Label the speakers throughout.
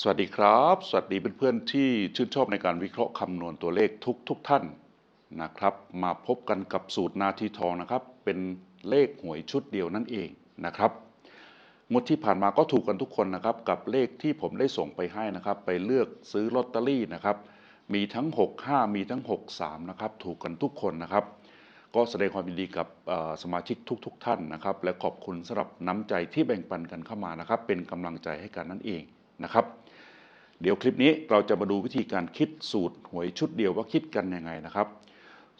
Speaker 1: สวัสดีครับ สวัสดีเพื่อนๆที่ชื่นชอบในการวิเคราะห์คำนวณตัวเลขทุกทุกท่านนะครับ มาพบกันกับสูตรนาทีทองนะครับ เป็นเลขหวยชุดเดียวนั่นเองนะครับงวดที่ผ่านมาก็ถูกกันทุกคนนะครับ กับเลขที่ผมได้ส่งไปให้นะครับ ไปเลือกซื้อลอตเตอรี่นะครับ มีทั้ง 65 มีทั้ง 63 นะครับ ถูกกันทุกคนนะครับ ก็แสดงความยินดีกับสมาชิกทุกๆท่านนะครับ และขอบคุณสำหรับน้ำใจที่แบ่งปันกันเข้ามานะครับ เป็นกำลังใจให้กันนั่นเองนะครับ เดี๋ยวคลิปนี้เราจะมาดูวิธีการคิดสูตรหวยชุดเดียวว่าคิดกันยังไงนะครับ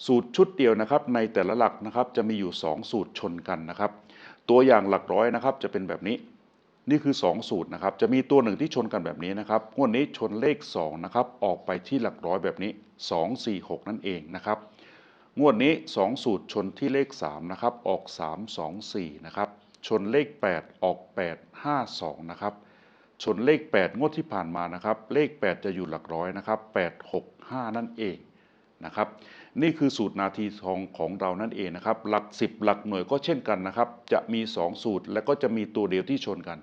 Speaker 1: สูตรชุดเดียวนะครับ ในแต่ละหลักนะครับจะมีอยู่ 2 สูตรชนกันนะครับ ตัวอย่างหลักร้อยนะครับจะเป็นแบบนี้ นี่คือ 2 สูตรนะครับ จะมีตัวหนึ่งที่ชนกันแบบนี้นะครับงวดนี้ชนเลข2นะครับออกไปที่หลักร้อยแบบนี้ 2 4 6 นั่นเองนะครับงวดนี้ 2 สูตรชนที่เลข3นะครับออก 3 2 4นะครับชนเลข 8 ออก 8 5 2นะครับ ชนเลข 8 งวดที่ผ่านมานะครับ เลข 8 จะอยู่หลักร้อยนะครับ 8 6 5 นั่นเองนะครับ นี่คือสูตรนาทีทองของเรานั่นเองนะครับ หลัก 10 หลักหน่วยก็เช่นกันนะครับ จะมี 2 สูตรและก็จะมีตัวเดียวที่ชนกัน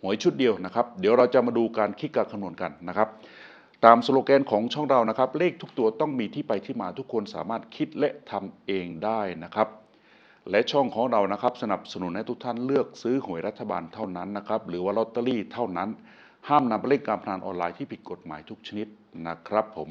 Speaker 1: หวยชุดเดียวนะครับ เดี๋ยวเราจะมาดูการคิดการคำนวณกันนะครับ ตามสโลแกนของช่องเรานะครับ เลขทุกตัวต้องมีที่ไปที่มาทุกคนสามารถคิดและทำเองได้นะครับ และช่องของเรานะครับสนับสนุนให้ทุกท่านเลือกซื้อหวยรัฐบาลเท่านั้นนะครับหรือว่าลอตเตอรี่เท่านั้น ห้ามนำไปเล่นการพนันออนไลน์ที่ผิดกฎหมายทุกชนิดนะครับผม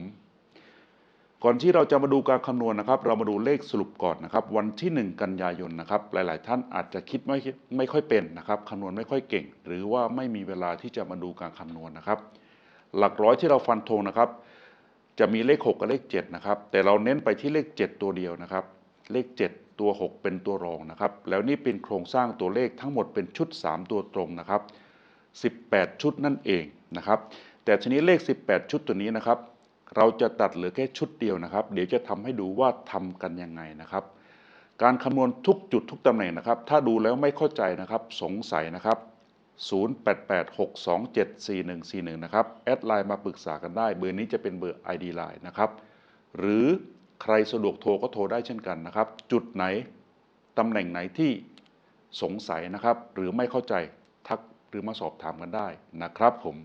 Speaker 1: ก่อนที่เราจะมาดูการคำนวณนะครับ เรามาดูเลขสรุปก่อนนะครับ วันที่ 1 กันยายนนะครับ หลาย ๆ ท่านอาจจะคิดไม่ไม่ค่อยเป็นนะครับคำนวณไม่ค่อยเก่ง หรือว่าไม่มีเวลาที่จะมาดูการคำนวณนะครับ หลักร้อยที่เราฟันธงนะครับ จะมีเลข 6 กับเลข7นะครับแต่เราเน้นไปที่เลข 7 ตัวเดียวนะครับ เลข 7 ตัว 6 เป็นตัวรองนะครับ แล้วนี่เป็นโครงสร้างตัวเลขทั้งหมดเป็นชุด 3 ตัวตรงนะครับ 18 ชุดนั่นเองนะครับ แต่ทีนี้เลข 18 ชุดตัวนี้นะครับ เราจะตัดเหลือแค่ชุดเดียวนะครับ เดี๋ยวจะทำให้ดูว่าทำกันยังไงนะครับ การคำนวณทุกจุดทุกตำแหน่งนะครับ ถ้าดูแล้วไม่เข้าใจนะครับ สงสัยนะครับ0886274141 นะครับ แอดไลน์มาปรึกษากันได้ เบอร์นี้จะเป็นเบอร์ ID Line นะครับ หรือ ใครสะดวกโทรก็โทรได้เช่นกันนะครับ จุดไหนตำแหน่งไหนที่สงสัยนะครับ หรือไม่เข้าใจทักหรือมาสอบถามกันได้นะครับผม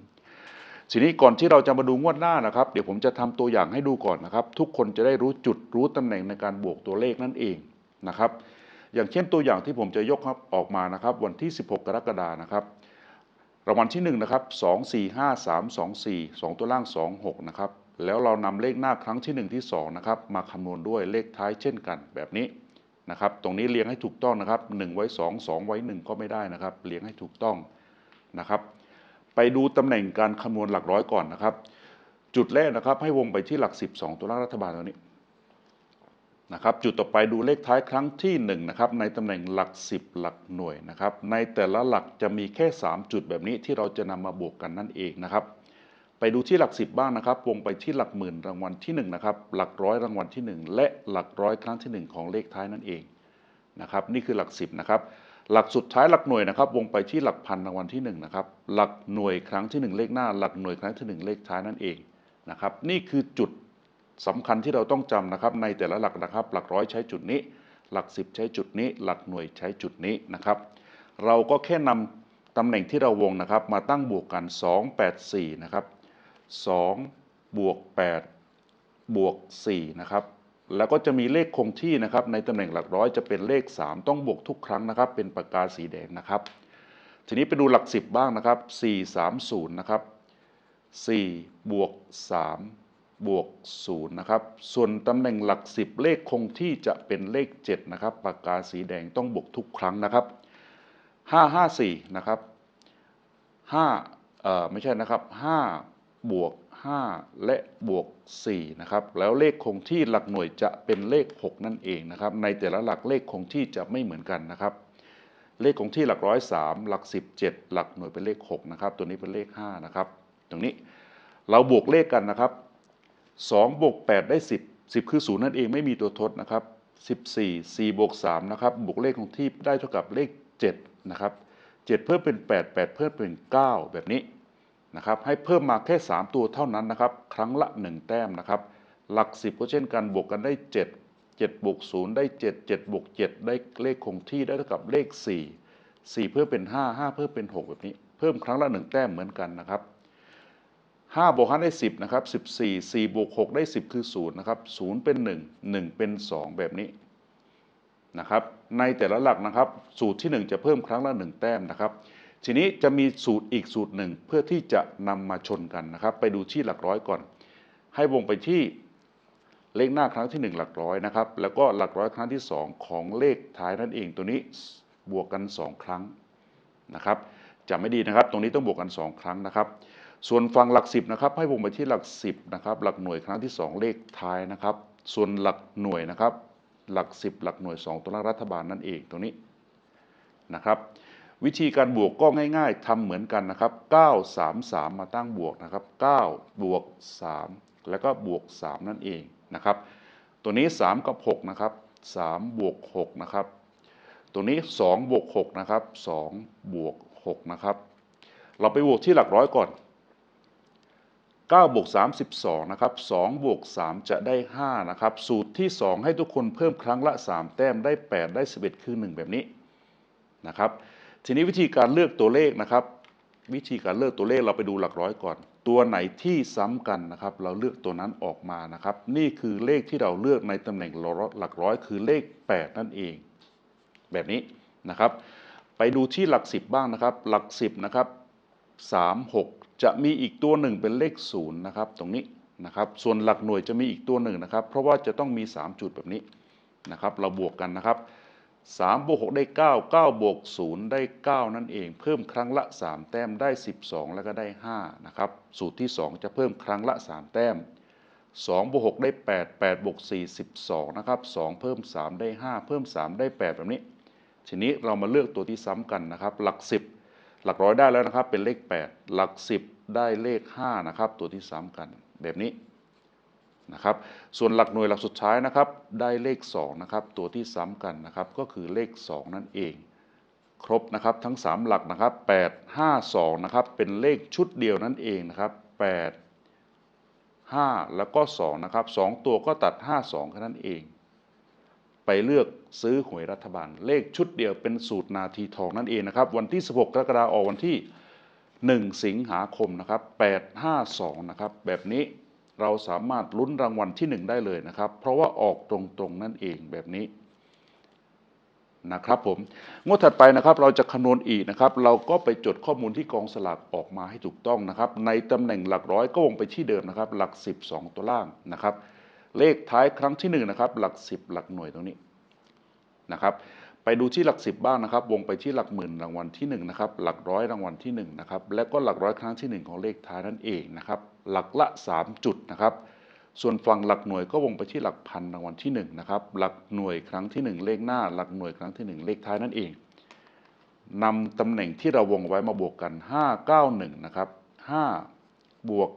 Speaker 1: ทีนี้ก่อนที่เราจะมาดูงวดหน้านะครับ เดี๋ยวผมจะทำตัวอย่างให้ดูก่อนนะครับ ทุกคนจะได้รู้จุดรู้ตำแหน่งในการบวกตัวเลขนั่นเองนะครับ อย่างเช่นตัวอย่างที่ผมจะยกครับออกมานะครับ วันที่ 16 กรกฎานะครับรางวัลที่1นะครับ2 4 5 3 2 4 2 ตัวล่าง 2 6นะครับ แล้วเรานำเลขหน้าครั้งที่ 1 ที่ 2 นะครับ มาคำนวณด้วยเลขท้ายเช่นกันแบบนี้นะครับ ตรงนี้เรียงให้ถูกต้องนะครับ 1 ไว้ 2 2 ไว้ 1 ก็ไม่ได้นะครับ เรียงให้ถูกต้องนะครับ ไปดูตำแหน่งการคำนวณหลักร้อยก่อนนะครับ จุดแรกนะครับ ให้วงไปที่หลัก 12 ตัวเล่างรัฐบาลตัวนี้นะครับจุดต่อไปดูเลขท้ายครั้งที่1นะครับในตำแหน่งหลัก 10 หลักหน่วยนะครับในแต่ละหลักจะมีแค่ 3 จุดแบบนี้ที่เราจะนำมาบวกกันนั่นเองนะครับ ไปดูที่หลัก 10 บ้างนะครับ วงไปที่หลักหมื่นรางวัลที่1นะครับ หลักร้อยรางวัลที่ 1 และหลักร้อยครั้งที่ 1 ของเลขท้ายนั่นเองนะครับ นี่คือหลัก 10นะครับ หลักสุดท้ายหลักหน่วยนะครับ วงไปที่หลักพันรางวัลที่1นะครับ หลักหน่วยครั้งที่ 1 เลขหน้า หลักหน่วยครั้งที่ 1 เลขท้ายนั่นเองนะครับ นี่คือจุดสำคัญที่เราต้องจำนะครับ ในแต่ละหลักนะครับ หลักร้อยใช้จุดนี้ หลัก 10 ใช้จุดนี้ หลักหน่วยใช้จุดนี้นะครับ เราก็แค่นำตำแหน่งที่เราวงนะครับ มาตั้งบวกกัน 2 8 4 นะครับ 2บวก8บวก4นะครับแล้วก็จะมีเลขคงที่นะครับในตำแหน่งหลักร้อยจะเป็นเลข 3 ต้องบวกทุกครั้งนะครับ เป็นปากกาสีแดงนะครับ ทีนี้ไปดูหลัก 10 บ้างนะครับ 4 3 0นะครับ4บวก3บวก0นะครับส่วนตำแหน่งหลัก 10 เลขคงที่จะเป็นเลข 7 นะครับปากกาสีแดงต้องบวกทุกครั้งนะครับ 5 5 4 นะครับ5เอ่อไม่ใช่นะครับ5 บวก 5 และบวก4นะครับแล้วเลขคงที่หลักหน่วยจะเป็นเลข 6 นั่นเองนะครับในแต่ละหลักเลขคงที่จะไม่เหมือนกันนะครับเลขคงที่หลักร้อยสามหลักสิบเจ็ดหลักหน่วยเป็นเลข6นะครับตัวนี้เป็นเลข5นะครับตรงนี้เราบวกเลขกันนะครับ2บวก8ได้ 10 10 คือ0นั่นเองไม่มีตัวทดนะครับ14 4บวก3นะครับบวกเลขคงที่ได้เท่ากับเลข7นะครับ7เพิ่มเป็น 8 8 เพิ่มเป็น 9 แบบนี้ นะครับให้เพิ่มมาแค่ 3 ตัวเท่านั้นนะครับครั้งละ 1 แต้มนะครับหลัก 10 ก็เช่นกันบวกกันได้ 7 7บวก0ได้ 7 7บวก7ได้เลขคงที่ได้เท่ากับเลข 4 4 เพิ่มเป็น 5 5 เพิ่มเป็น 6 แบบนี้ เพิ่มครั้งละ 1 แต้มเหมือนกันนะครับ5บวก5ได้ 10นะครับ14 4บวก6ได้ 10 คือ 0 นะครับ 0 เป็น 1 1 เป็น 2 แบบนี้นะครับในแต่ละหลักนะครับสูตรที่ 1 จะเพิ่มครั้งละ 1 แต้มนะครับ ทีนี้จะมีสูตรอีกสูตรหนึ่งเพื่อที่จะนำมาชนกันนะครับ ไปดูที่หลักร้อยก่อน ให้วงไปที่เลขหน้าครั้งที่ 1 หลักร้อยนะครับ แล้วก็หลักร้อยครั้งที่ 2 ของเลขท้ายนั่นเองตัวนี้บวกกัน 2 ครั้งนะครับจำไม่ดีนะครับ ตรงนี้ต้องบวกกัน 2 ครั้งนะครับ ส่วนฝั่งหลัก 10นะครับ ให้วงไปที่หลัก 10นะครับ หลักหน่วยครั้งที่ 2 เลขท้ายนะครับ ส่วนหลักหน่วยนะครับ หลัก 10 หลักหน่วย 2 ตัวเลขรัฐบาลนั่นเองตรงนี้นะครับ วิธีการบวกก็ง่าย ๆทำเหมือนกันนะครับ 9 3 3 มาตั้งบวกนะครับ9บวก 3 แล้วก็บวก 3 นั่นเองนะครับ ตัวนี้ 3 กับ 6 นะครับ3บวก6นะครับ ตัวนี้ 2 บวก6นะครับ2บวก6นะครับ เราไปบวกที่หลักร้อยก่อน9บวก3 12นะครับ2บวก3จะได้ 5 นะครับ สูตรที่ 2 ให้ทุกคนเพิ่มครั้งละ 3 แต้มได้ 8 ได้ 11 คือ 1 แบบนี้นะครับ ทีนี้วิธีการเลือกตัวเลขนะครับ วิธีการเลือกตัวเลขเราไปดูหลักร้อยก่อน ตัวไหนที่ซ้ำกันนะครับ เราเลือกตัวนั้นออกมานะครับ นี่คือเลขที่เราเลือกในตำแหน่งหลักร้อยคือเลข 8 นั่นเอง แบบนี้นะครับ ไปดูที่หลัก 10 บ้างนะครับ หลัก 10นะครับ3 6 จะมีอีกตัวหนึ่งเป็นเลข0นะครับตรงนี้นะครับ ส่วนหลักหน่วยจะมีอีกตัวหนึ่งนะครับ เพราะว่าจะต้องมี 3 จุดแบบนี้นะครับ เราบวกกันนะครับ 3บวก6ได้ 9 9บวก0ได้ 9 นั่นเอง เพิ่มครั้งละ 3 แต้มได้ 12 แล้วก็ได้5นะครับสูตรที่ 2 จะเพิ่มครั้งละ 3 แต้ม2บวก6ได้ 8 8บวก4 12นะครับ2เพิ่ม 3 ได้ 5 เพิ่ม 3 ได้ 8 แบบนี้ ทีนี้เรามาเลือกตัวที่ซ้ำกันนะครับ หลัก 10 หลักร้อยได้แล้วนะครับเป็นเลข 8 หลัก 10 ได้เลข5นะครับตัวที่ซ้ำกันแบบนี้ นะครับส่วนหลักหน่วยหลักสุดท้ายนะครับได้เลข2นะครับตัวที่ซ้ำกันนะครับก็คือเลข 2 นั่นเอง ครบนะครับทั้ง 3 หลักนะครับ8 5 2นะครับเป็นเลขชุดเดียวนั่นเองนะครับ8 5 แล้วก็2นะครับ2ตัวก็ตัด 5 2แค่นั้นเอง ไปเลือกซื้อหวยรัฐบาล เลขชุดเดียวเป็นสูตรนาทีทองนั่นเองนะครับวันที่ 16 กรกฎาคมออกวันที่ 1 สิงหาคมนะครับ852นะครับแบบนี้ เราสามารถลุ้นรางวัลที่ 1 ได้เลยนะครับ เพราะว่าออกตรงๆนั่นเองแบบนี้นะครับผมงวดถัดไปนะครับเราจะคำนวณอีกนะครับ เราก็ไปจดข้อมูลที่กองสลากออกมาให้ถูกต้องนะครับ ในตำแหน่งหลักร้อยก็วงไปที่เดิมนะครับ หลัก 12 ตัวล่างนะครับ เลขท้ายครั้งที่1นะครับหลัก 10 หลักหน่วยตรงนี้นะครับ ไปดูที่หลัก10บ้างนะครับ วงไปที่หลักหมื่นรางวัลที่1นะครับ หลักร้อยรางวัลที่1นะครับ และก็หลักร้อยครั้งที่ 1 ของเลขท้ายนั่นเองนะครับ หลักละ 3 จุดนะครับ ส่วนฝั่งหลักหน่วยก็วงไปที่หลักพันรางวัลที่1นะครับ หลักหน่วยครั้งที่ 1 เลขหน้า หลักหน่วยครั้งที่ 1 เลขท้ายนั่นเองนำตำแหน่งที่เราวงไว้มาบวกกัน 5 9 1 นะครับ 5 บวก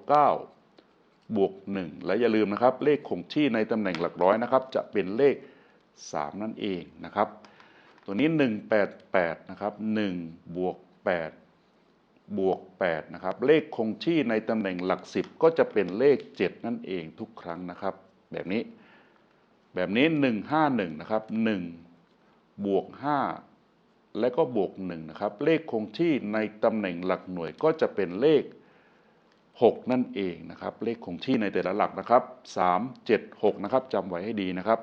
Speaker 1: 9 บวก 1 และอย่าลืมนะครับ เลขคงที่ในตำแหน่งหลักร้อยนะครับ จะเป็นเลข 3 นั่นเองนะครับ ตัวนี้ 188 นะครับ 1 บวก 8 บวก 8 นะครับ เลขคงที่ในตำแหน่งหลัก 10 ก็จะเป็นเลข 7 นั่นเองทุกครั้งนะครับ แบบนี้ แบบนี้ 151 นะครับ 1 บวก 5 และก็บวก 1 นะครับ เลขคงที่ในตำแหน่งหลักหน่วยก็จะเป็นเลข 6 นั่นเองนะครับ เลขคงที่ในแต่ละหลักนะครับ 3 7 6 นะครับจำไว้ให้ดีนะครับ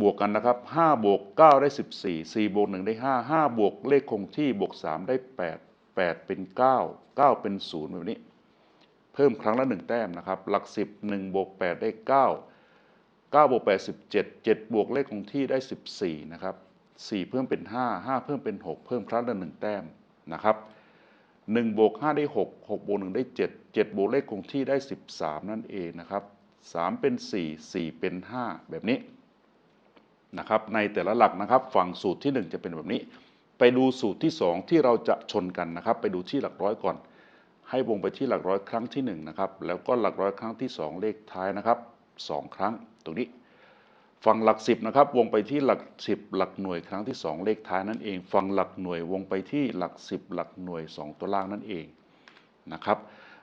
Speaker 1: บวกกันนะครับ5บวก9 ได้ 14 4บวก1ได้ 5 5 บวกเลขคงที่บวก 3 ได้ 8 8 เป็น 9 9 เป็น 0 แบบนี้ เพิ่มครั้งละ 1 แต้มนะครับ หลัก 10 1บวก8 ได้ 9 9บวก8 17 7 บวกเลขคงที่ได้ 14 นะครับ 4 เพิ่มเป็น 5 5 เพิ่มเป็น 6 เพิ่มครั้งละ 1 แต้มนะครับ1บวก5ได้ 6 6บวก1ได้ 7 7 บวกเลขคงที่ได้ 13 นั่นเองนะครับ 3 เป็น 4 4 เป็น 5 แบบนี้ นะครับในแต่ละหลักนะครับ ฝั่งสูตรที่ 1 จะเป็นแบบนี้ ไปดูสูตรที่ 2 ที่เราจะชนกันนะครับ ไปดูที่หลักร้อยก่อน ให้วงไปที่หลักร้อยครั้งที่1นะครับแล้วก็หลักร้อยครั้งที่ 2 เลขท้ายนะครับ 2 ครั้งตรงนี้ฝั่งหลัก 10นะครับวงไปที่หลัก 10 หลักหน่วยครั้งที่ 2 เลขท้ายนั่นเองฝั่งหลักหน่วยวงไปที่หลัก 10 หลักหน่วย 2 ตัวล่างนั่นเองนะครับ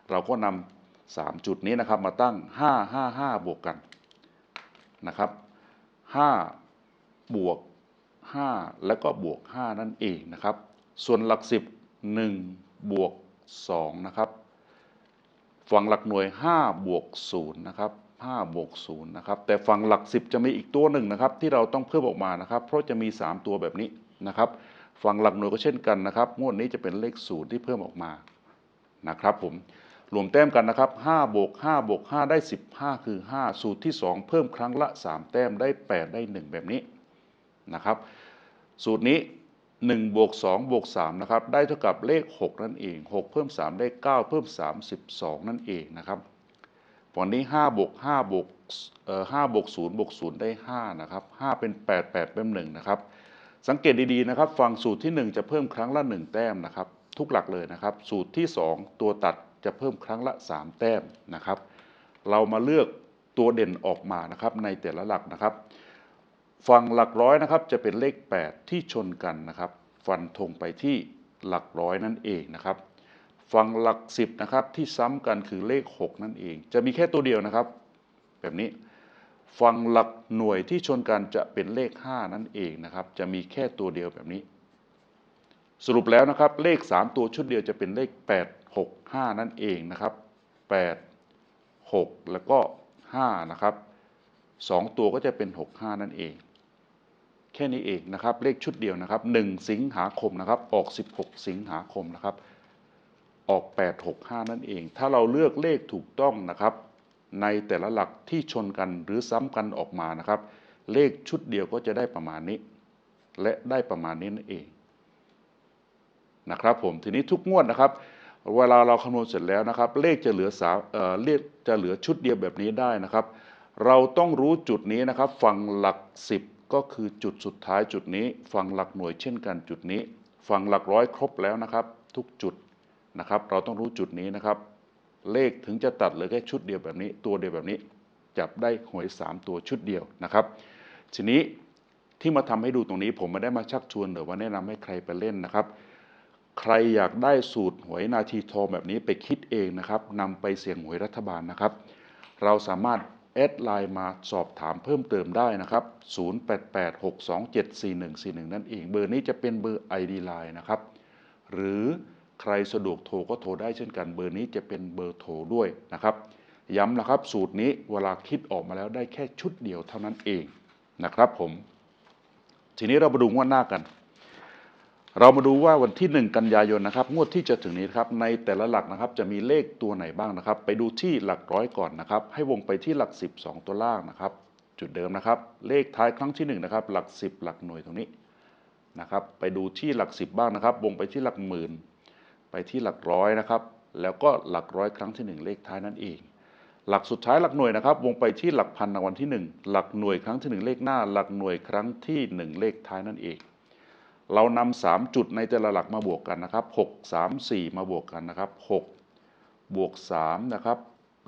Speaker 1: เราก็นำ3จุดนี้นะครับมาตั้ง 5 5 5 บวกกันนะครับ5 บวก 5 แล้วก็บวก 5 นั่นเองนะครับ ส่วนหลัก 10 1 บวก 2 นะครับ ฝั่งหลักหน่วย 5 บวก 0 นะครับ 5 บวก 0 นะครับ แต่ฝั่งหลัก 10 จะมีอีกตัวหนึ่งนะครับ ที่เราต้องเพิ่มออกมานะครับ เพราะจะมี 3 ตัวแบบนี้นะครับ ฝั่งหลักหน่วยก็เช่นกันนะครับ งวดนี้จะเป็นเลขศูนย์ที่เพิ่มออกมานะครับผมรวมแต้มกันนะครับ5บวก5บวก5ได้ 15 คือ 5 สูตรที่ 2 เพิ่มครั้งละ 3 แต้มได้ 8 ได้ 1 แบบนี้ นะครับ สูตรนี้1บวก2บวก3นะครับได้เท่ากับเลข 6 นั่นเอง 6 เพิ่ม 3 ได้ 9 เพิ่ม 3 12 นั่นเองนะครับฝั่งนี้5บวก5บวกเอ่อ5บวก0บวก0ได้5นะครับ5เป็น 8 8 เป็น1นะครับสังเกตดีๆนะครับฝั่งสูตรที่ 1 จะเพิ่มครั้งละ 1 แต้มนะครับ ทุกหลักเลยนะครับ สูตรที่ 2 ตัวตัดจะเพิ่มครั้งละ 3 แต้มนะครับ เรามาเลือกตัวเด่นออกมานะครับในแต่ละหลักนะครับ ฝั่งหลักร้อยนะครับจะเป็นเลข 8 ที่ชนกันนะครับ ฟันธงไปที่หลักร้อยนั่นเองนะครับฝั่งหลัก 10นะครับที่ซ้ำกันคือเลข 6 นั่นเอง จะมีแค่ตัวเดียวนะครับ แบบนี้ฝั่งหลักหน่วยที่ชนกันจะเป็นเลข 5 นั่นเองนะครับ จะมีแค่ตัวเดียวแบบนี้ สรุปแล้วนะครับ เลข 3 ตัวชุดเดียวจะเป็นเลข 8 6 5 นั่นเองนะครับ 8 6 แล้วก็5นะครับ2ตัวก็จะเป็น 6 5 นั่นเอง แค่นี้เองนะครับ เลขชุดเดียวนะครับ 1 สิงหาคมนะครับ ออก 16 สิงหาคมนะครับ ออก 8 6 5 นั่นเอง ถ้าเราเลือกเลขถูกต้องนะครับ ในแต่ละหลักที่ชนกันหรือซ้ำกันออกมานะครับ เลขชุดเดียวก็จะได้ประมาณนี้ และได้ประมาณนี้นั่นเองนะครับผมทีนี้ทุกงวดนะครับ เวลาเราคำนวณเสร็จแล้วนะครับ เลขจะเหลือสาเออเลขจะเหลือชุดเดียวแบบนี้ได้นะครับ เราต้องรู้จุดนี้นะครับ ฝั่งหลัก 10 ก็คือจุดสุดท้ายจุดนี้ ฝั่งหลักหน่วยเช่นกันจุดนี้ ฝั่งหลักร้อยครบแล้วนะครับ ทุกจุดนะครับ เราต้องรู้จุดนี้นะครับ เลขถึงจะตัดเหลือแค่ชุดเดียวแบบนี้ ตัวเดียวแบบนี้ จับได้หวย 3 ตัวชุดเดียวนะครับ ทีนี้ที่มาทำให้ดูตรงนี้ ผมไม่ได้มาชักชวนหรือว่าแนะนำให้ใครไปเล่นนะครับ ใครอยากได้สูตรหวยนาทีทองแบบนี้ไปคิดเองนะครับนำไปเสี่ยงหวยรัฐบาลนะครับ เราสามารถ แอดไลน์มาสอบถามเพิ่มเติมได้นะครับ 0886274141 นั่นเอง เบอร์นี้จะเป็นเบอร์ ID Line นะครับ หรือใครสะดวกโทรก็โทรได้เช่นกัน เบอร์นี้จะเป็นเบอร์โทรด้วยนะครับ ย้ำนะครับ สูตรนี้เวลาคิดออกมาแล้วได้แค่ชุดเดียวเท่านั้นเองนะครับผม ทีนี้เรามาดูงวดหน้ากัน เรามาดูว่าวันที่ 1 กันยายนนะครับงวดที่จะถึงนี้นครับในแต่ละหลักนะครับจะมีเลขตัวไหนบ้างนะครับ ไปดูที่หลักร้อยก่อนนะครับ ให้วงไปที่หลัก 12 ตัวล่างนะครับ จุดเดิมนะครับ เลขท้ายครั้งที่1นะครับหลัก 10 หลักหน่วยตรงนี้นะครับ ไปดูที่หลัก 10 บ้างนะครับ วงไปที่หลักหมื่นไปที่หลักร้อยนะครับ แล้วก็หลักร้อยครั้งที่ 1 เลขท้ายนั่นเอง หลักสุดท้ายหลักหน่วยนะครับ วงไปที่หลักพันรางวัลที่ 1 หลักหน่วยครั้งที่ 1 เลขหน้า หลักหน่วยครั้งที่ 1 เลขท้ายนั่นเอง เรานำสามจุดในแต่ละหลักมาบวกกันนะครับ6 3 4มาบวกกันนะครับ6บวก3นะครับ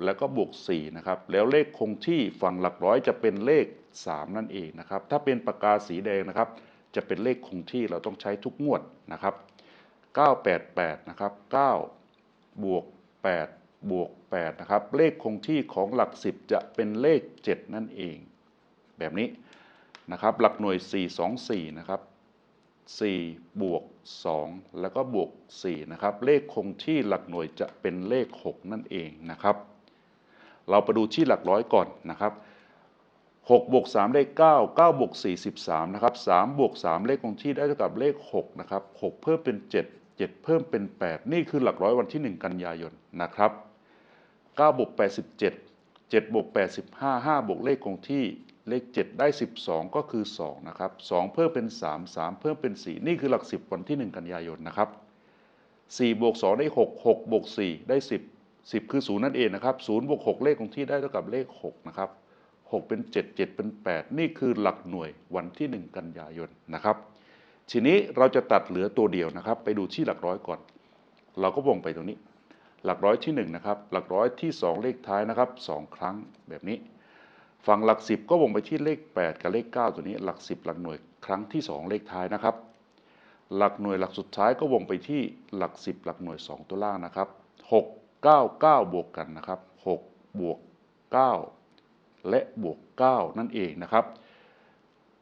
Speaker 1: แล้วก็บวก4นะครับแล้วเลขคงที่ฝั่งหลักร้อยจะเป็นเลข 3 นั่นเองนะครับถ้าเป็นปากกาสีแดงนะครับ จะเป็นเลขคงที่เราต้องใช้ทุกงวดนะครับ 988นะครับ9บวก8บวก8นะครับเลขคงที่ของหลัก 10 จะเป็นเลข 7 นั่นเอง แบบนี้นะครับหลักหน่วย 424นะครับ 4 บวก 2 แล้วก็บวก 4 นะครับ เลขคงที่หลักหน่วยจะเป็นเลข 6 นั่นเองนะครับ เราไปดูที่หลักร้อยก่อนนะครับ6บวก3ได้ 9 9บวก4 13นะครับ3บวก3เลขคงที่ได้เท่ากับเลข6นะครับ6เพิ่มเป็น 7 7 เพิ่มเป็น 8 นี่คือหลักร้อยวันที่ 1 กันยายนนะครับ9บวก87 7บวก85 5บวกเลขคงที่ เลข 7 ได้ 12 ก็คือ 2 นะครับ 2 เพิ่มเป็น 3 3 เพิ่มเป็น 4 นี่คือหลัก 10 วันที่ 1 กันยายนนะครับ4บวก2ได้ 6 6บวก4ได้ 10 10 คือ 0 นั่นเองนะครับ0บวก6เลขคงที่ได้เท่ากับเลข 6 นะครับ 6 เป็น 7 7 เป็น 8 นี่คือหลักหน่วยวันที่ 1 กันยายนนะครับ ทีนี้เราจะตัดเหลือตัวเดียวนะครับ ไปดูที่หลักร้อยก่อน เราก็วงไปตรงนี้ หลักร้อยที่1นะครับหลักร้อยที่ 2 เลขท้ายนะครับ 2 ครั้งแบบนี้ ฝั่งหลัก 10 ก็วงไปที่เลข 8 กับเลข 9 ตัวนี้หลัก 10 หลักหน่วยครั้งที่ 2 เลขท้ายนะครับ หลักหน่วยหลักสุดท้ายก็วงไปที่หลัก 10 หลักหน่วย 2 ตัวล่างนะครับ6 9 9 บวกกันนะครับ6บวก 9 และบวก 9 นั่นเองนะครับ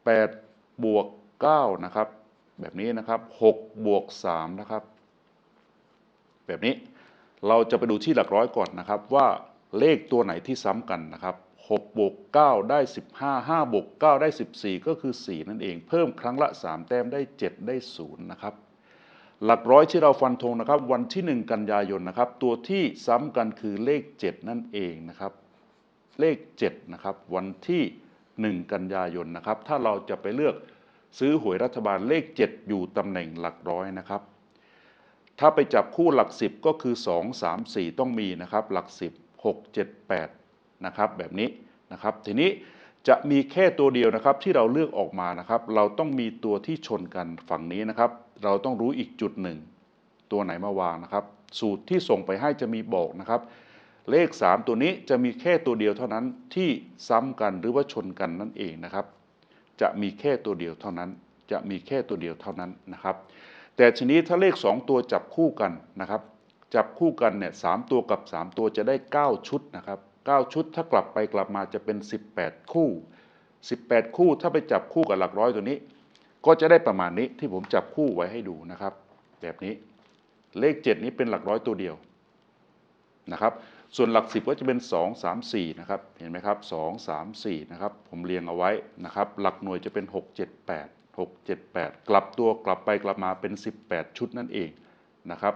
Speaker 1: 8บวก 9 นะครับ แบบนี้นะครับ6บวก3นะครับ แบบนี้เราจะไปดูที่หลักร้อยก่อนนะครับ ว่าเลขตัวไหนที่ซ้ำกันนะครับ 6บวก9ได้ 15 5บวก9ได้ 14 ก็คือ 4 นั่นเอง เพิ่มครั้งละ 3 แต้มได้ 7 ได้ 0 นะครับ หลักร้อยที่เราฟันธงนะครับ วันที่ 1 กันยายนนะครับ ตัวที่ซ้ำกันคือเลข 7 นั่นเองนะครับ เลข 7 นะครับ วันที่ 1 กันยายนนะครับ ถ้าเราจะไปเลือกซื้อหวยรัฐบาลเลข 7 อยู่ตำแหน่งหลักร้อยนะครับ ถ้าไปจับคู่หลัก 10 ก็คือ 2 3 4 ต้องมีนะครับ หลัก 10 6 7 8 นะครับแบบนี้นะครับทีนี้จะมีแค่ตัวเดียวนะครับที่เราเลือกออกมานะครับ เราต้องมีตัวที่ชนกันฝั่งนี้นะครับ เราต้องรู้อีกจุดหนึ่ง ตัวไหนมาวางนะครับ สูตรที่ส่งไปให้จะมีบอกนะครับ เลข 3 ตัวนี้จะมีแค่ตัวเดียวเท่านั้นที่ซ้ำกันหรือว่าชนกันนั่นเองนะครับ จะมีแค่ตัวเดียวเท่านั้น จะมีแค่ตัวเดียวเท่านั้นนะครับ แต่ทีนี้ถ้าเลข 2 ตัวจับคู่กันนะครับ จับคู่กันเนี่ยสามตัวกับ 3 ตัวจะได้ 9 ชุดนะครับ 9 ชุด ถ้ากลับไปกลับมาจะเป็น 18 คู่ 18 คู่ถ้าไปจับคู่กับหลักร้อยตัวนี้ ก็จะได้ประมาณนี้ที่ผมจับคู่ไว้ให้ดูนะครับ แบบนี้เลข 7 นี้เป็นหลักร้อยตัวเดียวนะครับส่วนหลัก 10 ก็จะเป็น 2 3 4 นะครับ เห็นไหมครับ 2 3 4 นะครับ ผมเรียงเอาไว้นะครับ หลักหน่วยจะเป็น 6 7 8 6 7 8 กลับตัวกลับไปกลับมาเป็น 18 ชุดนั่นเองนะครับ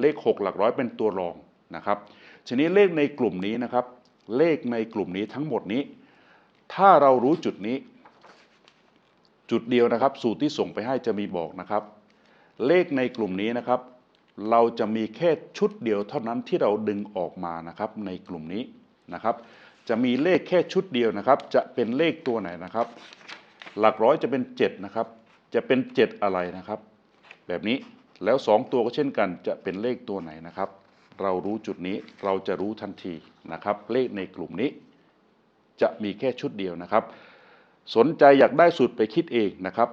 Speaker 1: เลข 6 หลักร้อยเป็นตัวรองนะครับ ทีนี้เลขในกลุ่มนี้นะครับ เลขในกลุ่มนี้ทั้งหมดนี้ ถ้าเรารู้จุดนี้ จุดเดียวนะครับ สูตรที่ส่งไปให้จะมีบอกนะครับ เลขในกลุ่มนี้นะครับ เราจะมีแค่ชุดเดียวเท่านั้นที่เราดึงออกมานะครับ ในกลุ่มนี้นะครับ จะมีเลขแค่ชุดเดียวนะครับ จะเป็นเลขตัวไหนนะครับ หลักร้อยจะเป็น 7 นะครับ จะเป็น 7 อะไรนะครับ แบบนี้แล้ว 2 ตัวก็เช่นกัน จะเป็นเลขตัวไหนนะครับ เรารู้จุดนี้เราจะรู้ทันทีนะครับ เลขในกลุ่มนี้ จะมีแค่ชุดเดียวนะครับ สนใจอยากได้สูตรไปคิดเองนะครับ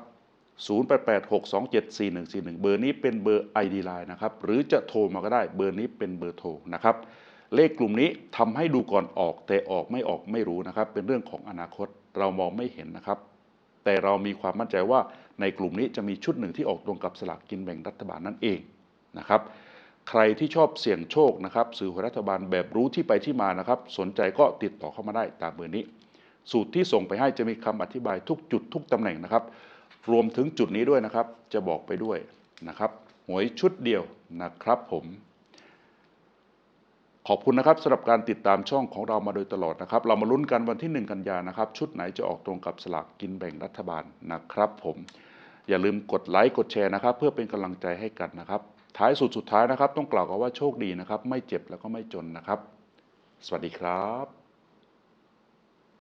Speaker 1: 0886274141 เบอร์นี้เป็นเบอร์ ID Line นะครับ หรือจะโทรมาก็ได้ เบอร์นี้เป็นเบอร์โทรนะครับ เลขกลุ่มนี้ทำให้ดูก่อนออก แต่ออกไม่ออกไม่รู้นะครับ เป็นเรื่องของอนาคตเรามองไม่เห็นนะครับ แต่เรามีความมั่นใจว่าในกลุ่มนี้จะมีชุดหนึ่งที่ออกตรงกับสลากกินแบ่งรัฐบาลนั่นเองนะครับ ใครที่ชอบเสี่ยงโชคนะครับสื่อหวยรัฐบาลแบบรู้ที่ไปที่มานะครับ สนใจก็ติดต่อเข้ามาได้ตามเบอร์นี้ สูตรที่ส่งไปให้จะมีคำอธิบายทุกจุดทุกตำแหน่งนะครับ รวมถึงจุดนี้ด้วยนะครับ จะบอกไปด้วยนะครับหวยชุดเดียวนะครับผมขอบคุณนะครับสำหรับการติดตามช่องของเรามาโดยตลอดนะครับ เรามาลุ้นกันวันที่ 1 กันยานะครับ ชุดไหนจะออกตรงกับสลากกินแบ่งรัฐบาลนะครับ ผม อย่าลืมกดไลค์กดแชร์นะครับ เพื่อเป็นกำลังใจให้กันนะครับ ท้ายสุดสุดท้ายนะครับ ต้องกล่าวกันว่าโชคดีนะครับ ไม่เจ็บแล้วก็ไม่จนนะครับ สวัสดีครับ